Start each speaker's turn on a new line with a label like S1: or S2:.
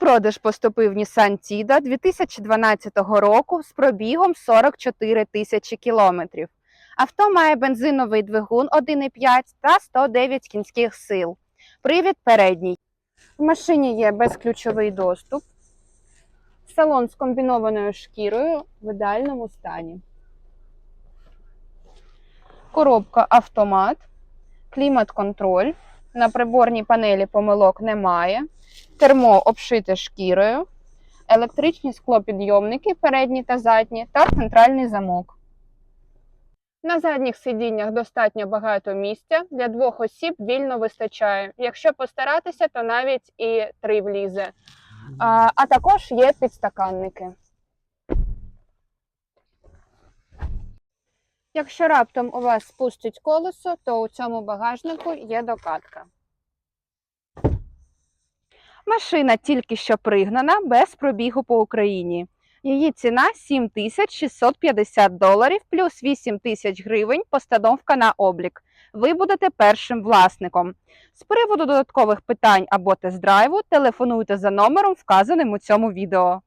S1: продаж поступив Tiida 2012 року з пробігом 44 тисячі кілометрів. Авто має бензиновий двигун 1,5 та 109 кінських сил. Привід передній. В машині є безключовий доступ. Салон з комбінованою шкірою в ідеальному стані. Коробка автомат, клімат-контроль. На приборній панелі помилок немає. Кермо обшите шкірою, електричні склопідйомники передні та задні та центральний замок. На задніх сидіннях достатньо багато місця. Для двох осіб вільно вистачає. Якщо постаратися, то навіть і три влізе. А, а також є підстаканники. Якщо раптом у вас спустить колесо, то у цьому багажнику є докатка. Машина тільки що пригнана без пробігу по Україні. Її ціна 7650 доларів плюс 8 тисяч гривень постановка на облік. Ви будете першим власником. З приводу додаткових питань або тест-драйву телефонуйте за номером, вказаним у цьому відео.